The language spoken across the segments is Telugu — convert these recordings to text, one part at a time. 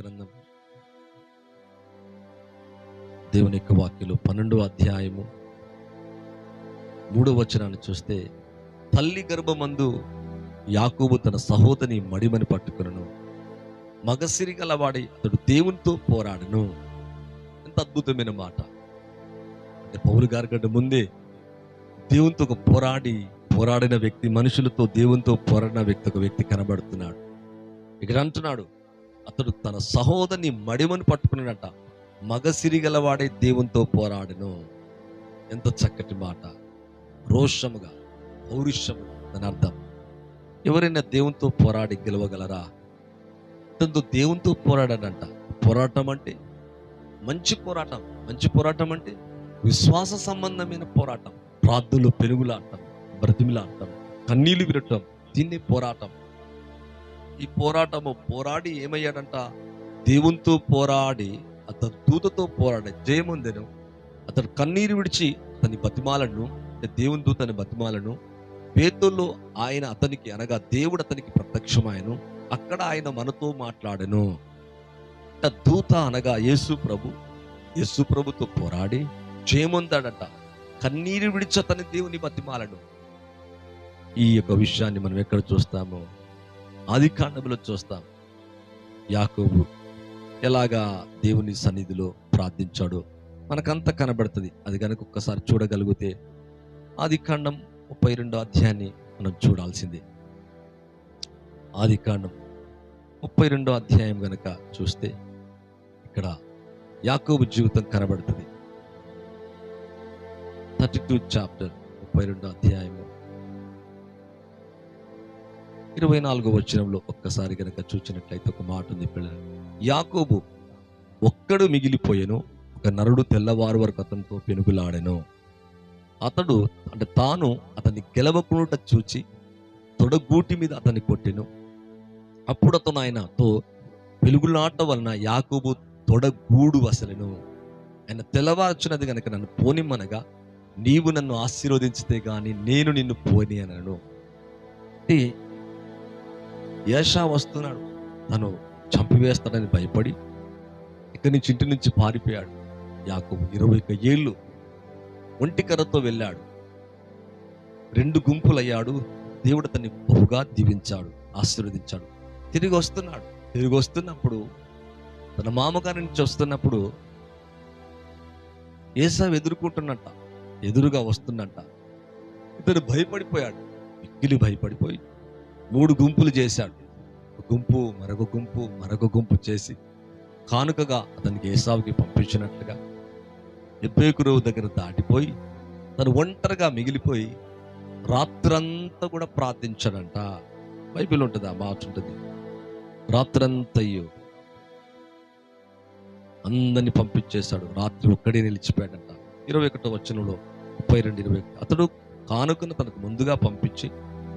గ్రంథం. దేవుని యొక్క వాక్యలు పన్నెండో అధ్యాయము మూడో వచనాన్ని చూస్తే తల్లి గర్భమందు యాకూబు తన సహోదరి మడిమని పట్టుకును మగసిరి గలవాడి అతడు దేవునితో పోరాడను. ఎంత అద్భుతమైన మాట. అంటే పౌరు గారి కంటే ముందే దేవునితో ఒక పోరాడి పోరాడిన వ్యక్తి మనుషులతో దేవునితో పోరాడిన వ్యక్తి ఒక వ్యక్తి కనబడుతున్నాడు. ఇక్కడ అంటున్నాడు అతడు తన సహోదరిని మడిమని పట్టుకున్నాడట. మగసిరి గలవాడే దేవునితో పోరాడను. ఎంత చక్కటి మాట. రోషముగా పౌరుషముగా దాని అర్థం. ఎవరైనా దేవునితో పోరాడి గెలవగలరా? తనతో దేవునితో పోరాడాడంట. పోరాటం అంటే మంచి పోరాటం. మంచి పోరాటం అంటే విశ్వాస సంబంధమైన పోరాటం. ప్రార్థనలో పెనుగులాడటం బ్రతిమిలాడటం కన్నీళ్ళు విరటం దీన్ని పోరాటం. ఈ పోరాటము పోరాడి ఏమయ్యాడంట? దేవునితో పోరాడి అతను దూతతో పోరాడే జయముందెను అతను కన్నీరు విడిచి అతని బతిమాలను దేవుని దూతని బతిమాలను పేతుల్లో ఆయన అతనికి అనగా దేవుడు అతనికి ప్రత్యక్షమాయను అక్కడ ఆయన మనతో మాట్లాడెను. దూత అనగా యేసు ప్రభు యేసు ప్రభుతో పోరాడి జయముందాడట కన్నీరు విడిచి అతని దేవుని బతిమాలను. ఈ యొక్క విషయాన్ని మనం ఎక్కడ చూస్తామో? ఆది కాండంలో చూస్తాం. యాకోబు ఎలాగా దేవుని సన్నిధిలో ప్రార్థించాడో మనకంతా కనబడుతుంది. అది కనుక ఒక్కసారి చూడగలిగితే ఆది కాండం ముప్పై రెండో అధ్యాయాన్ని మనం చూడాల్సిందే. ఆది కాండం ముప్పై రెండో అధ్యాయం కనుక చూస్తే ఇక్కడ యాకోబు జీవితం కనబడుతుంది. థర్టీ టూ చాప్టర్ ముప్పై రెండో అధ్యాయము. ఇరవై నాలుగో వచనంలో ఒక్కసారి కనుక చూసినట్లయితే ఒక మాట ఉంది పిల్లలు. యాకోబు ఒక్కడు మిగిలిపోయెను ఒక నరుడు తెల్లవారు వరకు అతనితో పెనుగులాడెను. అతడు అంటే తాను అతన్ని గెలవకుండా చూచి తొడగూటి మీద అతన్ని కొట్టెను. అప్పుడు అతను ఆయనతో వెలుగులాట వలన యాకోబు తొడగూడు వసలెను ఆయన తెల్లవారుచున్నది గనక నన్ను పోనిమ్మనగా నీవు నన్ను ఆశీర్వదించితే గాని నేను నిన్ను పోని అనను. ఏషా వస్తున్నాడు. తను చంపివేస్తాడని భయపడి ఇక్కడి నుంచి ఇంటి నుంచి పారిపోయాడు. యాకు ఇరవై ఒక్క ఏళ్ళు ఒంటికర్రతో వెళ్ళాడు. రెండు గుంపులయ్యాడు. దేవుడు అతన్ని బహుగా దీవించాడు ఆశీర్వదించాడు. తిరిగి వస్తున్నాడు. తిరిగి వస్తున్నప్పుడు తన మామగారి నుంచి వస్తున్నప్పుడు ఏసా ఎదుర్కొంటున్నట్ట. ఎదురుగా వస్తుందంట. ఇతను భయపడిపోయాడు. మిక్కిలి భయపడిపోయి మూడు గుంపులు చేశాడు. గుంపు మరొక గుంపు మరొక గుంపు చేసి కానుకగా అతనికి ఏసావుకి పంపించినట్లుగా ఎబ్బేకురవు దగ్గర దాటిపోయి తను ఒంటరిగా మిగిలిపోయి రాత్రంతా కూడా ప్రార్థించాడంట. బైబిల్ ఉంటుంది ఆ మాట ఉంటుంది. రాత్రంతయ్యో అందరిని పంపించేశాడు. రాత్రి ఒక్కడే నిలిచిపోయాడంట. ఇరవై ఒకటో వచనంలో ముప్పై రెండు ఇరవై ఒకటి. అతడు కానుకను తనకు ముందుగా పంపించి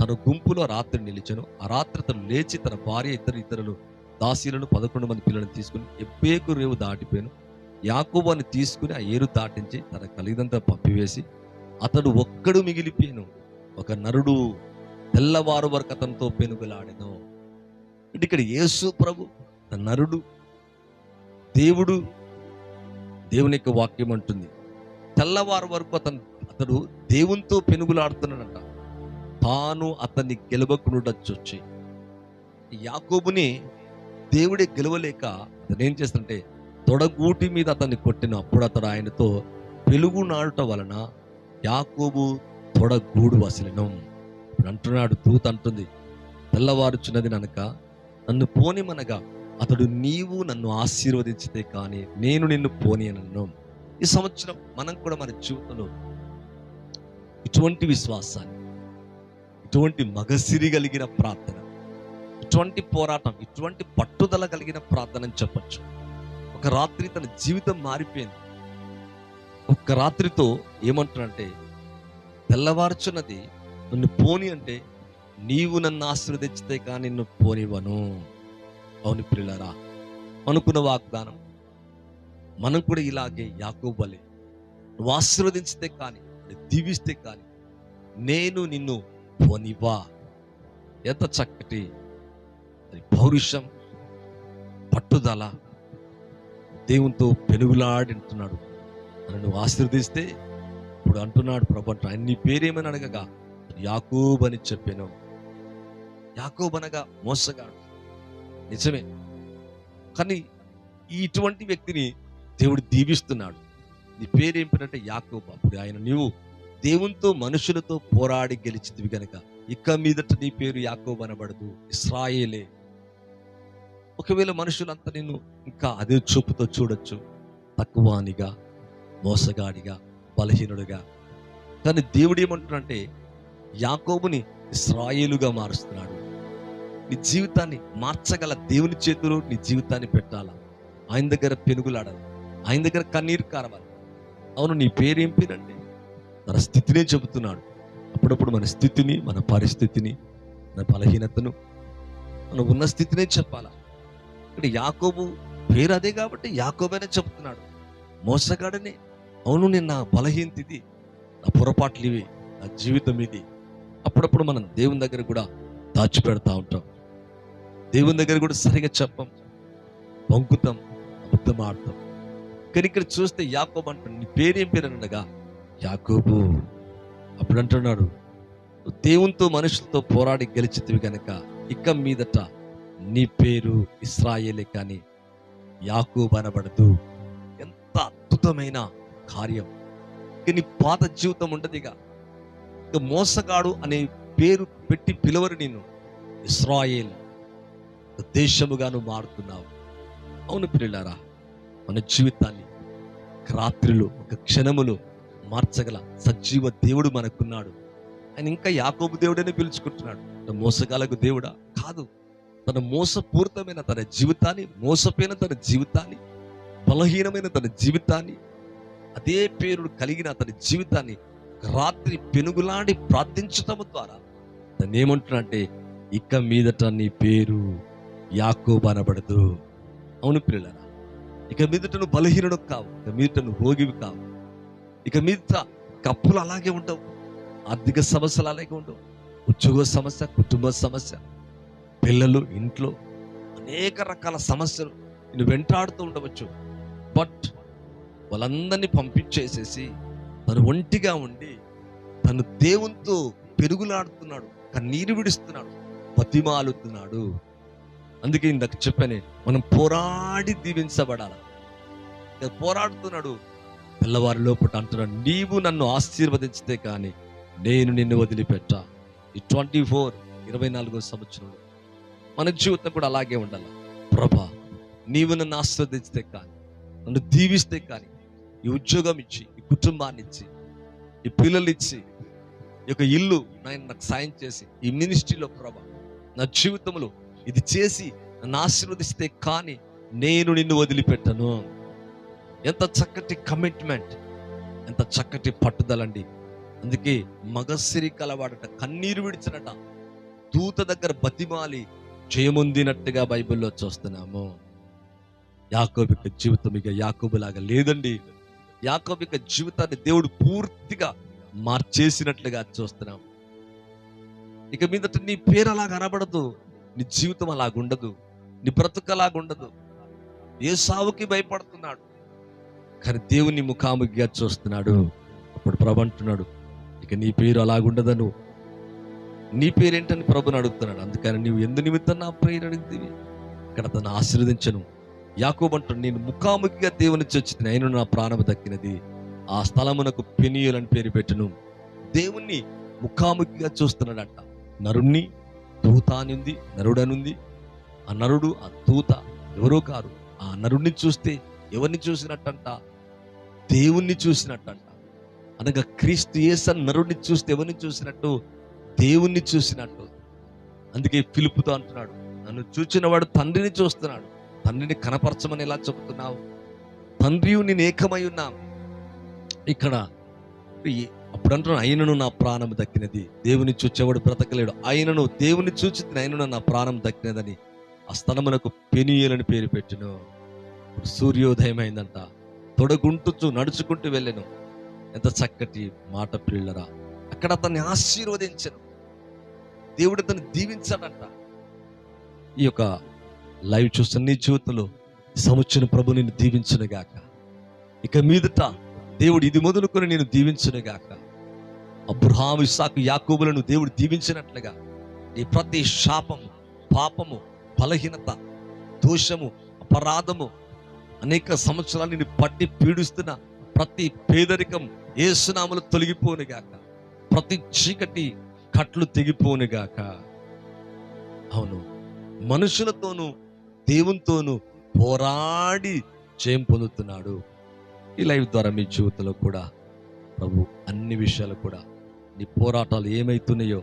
తన గుంపులో రాత్రి నిలిచను. ఆ రాత్రి అతను లేచి తన భార్య ఇద్దరు ఇతరులు దాసీలను పదకొండు మంది పిల్లలను తీసుకుని ఎబ్బేకు రేవు దాటిపోయాను. యాకోబాన్ని తీసుకుని ఆ ఏరు దాటించి తన కలిగినంతా పంపివేసి అతడు ఒక్కడు మిగిలిపోయాను. ఒక నరుడు తెల్లవారు వరకు అతనితో పెనుగులాడెను. అంటే ఇక్కడ యేసు ప్రభు నరుడు దేవుడు దేవుని యొక్క వాక్యం అంటుంది. తెల్లవారు వరకు అతను అతడు దేవునితో పెనుగులాడుతున్నాడంట. తాను అతన్ని గెలవకుండా వచ్చి యాకోబుని దేవుడే గెలవలేక అతను ఏం చేస్తుంటే తొడగూటి మీద అతన్ని కొట్టిన అప్పుడు అతడు ఆయనతో పెలుగు నాడటం వలన యాకోబు తొడగూడు వసలినం. ఇప్పుడు అంటున్నాడు దూత అంటుంది తెల్లవారుచున్నది ననక నన్ను పోనిమనగా అతడు నీవు నన్ను ఆశీర్వదించితే కానీ నేను నిన్ను పోనీ అనను ఈ సంవత్సరం మనం కూడా మన జీవితంలో ఇటువంటి విశ్వాసాన్ని ఇటువంటి మగసిరి కలిగిన ప్రార్థన ఇటువంటి పోరాటం ఇటువంటి పట్టుదల కలిగిన ప్రార్థన అని చెప్పచ్చు. ఒక రాత్రి తన జీవితం మారిపోయింది. ఒక్క రాత్రితో ఏమంటున్నాడంటే తెల్లవారుచున్నది నన్ను పోని అంటే నీవు నన్ను ఆశీర్వదించితే కానీ నిన్ను పోనివ్వను. అవును పిల్లరా అనుకున్న వాగ్దానం మనం కూడా ఇలాగే యాకోబలే నువ్వు ఆశీర్వదించితే కానీ దీవిస్తే కానీ నేను నిన్ను పోనివా ఎంత చక్కటి అది పౌరుషం పట్టుదల దేవునితో పెనుగులాడింటున్నాడు. నన్ను నువ్వు ఆశీర్వదిస్తే ఇప్పుడు అంటున్నాడు ప్రభు అంటున్నాడు, పేరేమని అడగగా యాకూబ్ అని చెప్పాను. యాకూబ్ అనగా మోసగాడు. నిజమే. కానీ ఇటువంటి వ్యక్తిని దేవుడు దీవిస్తున్నాడు. నీ పేరేం పేరంటే యాకోబు. అప్పుడు ఆయన నీవు దేవునితో మనుషులతో పోరాడి గెలిచింది గనక ఇక మీదట నీ పేరు యాకోబు అనబడదు. ఇస్రాయేలే. ఒకవేళ మనుషులంతా నిన్ను ఇంకా అదే చూపుతో చూడొచ్చు. తక్కువానిగా మోసగాడిగా బలహీనుడిగా. కానీ దేవుడు ఏమంటున్నాడంటే యాకోబుని ఇస్రాయేలుగా మారుస్తున్నాడు. నీ జీవితాన్ని మార్చగల దేవుని చేతిలో నీ జీవితాన్ని పెట్టాలా? ఆయన దగ్గర పెనుగులాడాలి. ఆయన దగ్గర కన్నీరు కారవాలి. అవును నీ పేరేం పేరండి? మన స్థితినే చెబుతున్నాడు. అప్పుడప్పుడు మన స్థితిని మన పరిస్థితిని మన బలహీనతను మనం ఉన్న స్థితినే చెప్పాలా? ఇక్కడ యాకోబు పేరు అదే కాబట్టి యాకోబనే చెబుతున్నాడు. మోసగాడనే. అవును నేను నా బలహీనత ఇది నా పొరపాట్లు ఇవి నా జీవితం ఇది. అప్పుడప్పుడు మనం దేవుని దగ్గర కూడా దాచిపెడతా ఉంటాం. దేవుని దగ్గర కూడా సరిగా చెప్పం. వంకుతాం అబద్ధం ఆడతాం. కానీ ఇక్కడ చూస్తే యాకోబు అంటున్నాడు నీ పేరేం పేరు అనగా? యాకోబు. అప్పుడు అంటున్నాడు దేవునితో మనుషులతో పోరాడి గెలిచితివి గనక ఇక మీదట నీ పేరు ఇస్రాయేలే కానీ యాకోబు అనబడదు. ఎంత అద్భుతమైన కార్యం. ఇక నీ పాత జీవితం ఉండదిగా ఇక. మోసగాడు అనే పేరు పెట్టి పిలవరు నిన్ను. ఇస్రాయేల్ దేశముగాను మారుతున్నావు. అవును పిల్లలారా మన జీవితాన్ని రాత్రిలో ఒక క్షణములో మార్చగల సజీవ దేవుడు మనకున్నాడు. ఆయన ఇంకా యాకోబు దేవుడనే పిలుచుకుంటున్నాడు. మోసగాలకు దేవుడా? కాదు. తన మోసపూరితమైన తన జీవితాన్ని మోసపోయిన తన జీవితాన్ని బలహీనమైన తన జీవితాన్ని అదే పేరు కలిగిన తన జీవితాన్ని రాత్రి పెనుగులాడి ప్రార్థించటం ద్వారా తను ఏమంటున్నాడంటే ఇక మీదట నీ పేరు యాకోబు అనబడదు. అవును పిల్లరా ఇక మీదట నువ్వు బలహీనుడు కావు ఇక మీదట నువ్వు రోగివి కావు. ఇక మీదట కప్పులు అలాగే ఉండవు ఆర్థిక సమస్యలు అలాగే ఉండవు ఉద్యోగ సమస్య కుటుంబ సమస్య పిల్లలు ఇంట్లో అనేక రకాల సమస్యలు నేను వెంటాడుతూ ఉండవచ్చు. బట్ వాళ్ళందరినీ పంపించేసేసి తను ఒంటిగా ఉండి తను దేవునితో పెరుగులాడుతున్నాడు కన్నీరు విడుస్తున్నాడు బతిమాలుతున్నాడు. అందుకే ఇందాక చెప్పానే మనం పోరాడి దీవించబడాలి. పోరాడుతున్నాడు పిల్లవారి లోపల అంటున్నాడు నీవు నన్ను ఆశీర్వదించితే కానీ నేను నిన్ను వదిలిపెట్టా. ఈ ట్వంటీ ఫోర్ ఇరవై నాలుగో సంవత్సరంలో మన జీవితం కూడా అలాగే ఉండాలి. ప్రభా నీవు నన్ను ఆశీర్వదించితే కానీ నన్ను దీవిస్తే కానీ ఈ ఉద్యోగం ఇచ్చి ఈ కుటుంబాన్ని ఇచ్చి ఈ పిల్లలు ఇచ్చి ఈ యొక్క ఇల్లు నాయన నాకు సాయం చేసి ఈ మినిస్ట్రీలో ప్రభా నా జీవితంలో ఇది చేసి నన్ను ఆశీర్వదిస్తే కానీ నేను నిన్ను వదిలిపెట్టను. ఎంత చక్కటి కమిట్మెంట్ ఎంత చక్కటి పట్టుదలండి అందుకే మగసిరి కలవాడట కన్నీరు విడిచినట దూత దగ్గర బతిమాలి చేయముందినట్టుగా బైబిల్లో చూస్తున్నాము. యాకోబిక జీవితం ఇక యాకోబులాగా లేదండి. యాకోబిక జీవితాన్ని దేవుడు పూర్తిగా మార్చేసినట్లుగా చూస్తున్నాం. ఇక మీదట నీ పేరు అలా కనబడదు నీ జీవితం అలాగుండదు. నీ బ్రతుకు అలాగుండదు. ఏ సావుకి భయపడుతున్నాడు. కానీ దేవుని ముఖాముఖిగా చూస్తున్నాడు. అప్పుడు ప్రభు అంటున్నాడు ఇక నీ పేరు అలాగుండదను. నీ పేరేంటని ప్రభుని అడుగుతున్నాడు. అందుకని నీవు ఎందు నిమిత్తం నా పేరు అడిగితే ఇక్కడ తను ఆశీర్వదించను. యాకోబు అంటాడు నేను ముఖాముఖిగా దేవుని చొచ్చి నేను నా ప్రాణము దక్కినది. ఆ స్థలమునకు పెనియల్ అని పేరు పెట్టును. దేవుణ్ణి ముఖాముఖిగా చూస్తున్నాడంట. నరుణ్ణి దూత అని ఉంది నరుడు అని ఉంది ఆ నరుడు ఆ దూత ఎవరో కారు ఆ నరుడిని చూస్తే ఎవరిని చూసినట్టంట? దేవుణ్ణి చూసినట్టంట. అనగా క్రీస్తు యేసన్ నరుడిని చూస్తే ఎవరిని చూసినట్టు? దేవుణ్ణి చూసినట్టు. అందుకే పిలుపుతో అంటున్నాడు నన్ను చూచినవాడు తండ్రిని చూస్తున్నాడు. తండ్రిని కనపరచమని ఎలా చెబుతున్నావు. తండ్రి నేను ఏకమై ఉన్నాం. ఇక్కడ అప్పుడు అంటున్నాను ఆయనను నా ప్రాణం దక్కినది. దేవుని చూచేవాడు బ్రతకలేడు. ఆయనను దేవుని చూచి ఆయనను నా ప్రాణం దక్కినదని ఆ స్థలమునకు పెనియలని పేరు పెట్టిను. ఇప్పుడు సూర్యోదయం అయిందంట తొడగుంటుచు నడుచుకుంటూ వెళ్ళాను. ఎంత చక్కటి మాట పిల్లరా అక్కడ అతన్ని ఆశీర్వదించను. దేవుడు అతను దీవించాడంట. ఈ యొక్క లైవ్ చూస్తున్న నీ జీవితంలో ఈ సంవత్సరం ప్రభు నిన్ను దీవించునుగాక. ఇక మీదట దేవుడు ఇది మొదలుకొని నేను దీవించునుగాక అబ్రహాము ఇస్సాకు యాకోబులను దేవుడు దీవించినట్లుగా నీ ప్రతి శాపము పాపము బలహీనత దోషము అపరాధము అనేక సంవత్సరాలు నిన్ను పట్టి పీడిస్తున్న ప్రతి పేదరికం ఏసునామలు తొలగిపోనుగాక ప్రతి చీకటి కట్లు తెగిపోనుగాక అవును మనుషులతోనూ దేవునితోనూ పోరాడి జయం పొందుతున్నాడు. ఈ లైవ్ ద్వారా మీ జీవితంలో కూడా ప్రభు అన్ని విషయాలు కూడా నీ పోరాటాలు ఏమైతున్నాయో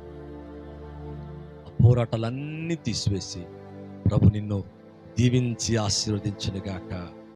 ఆ పోరాటాలన్నీ తీసివేసి ప్రభు నిన్ను దీవించి ఆశీర్వదించునుగాక.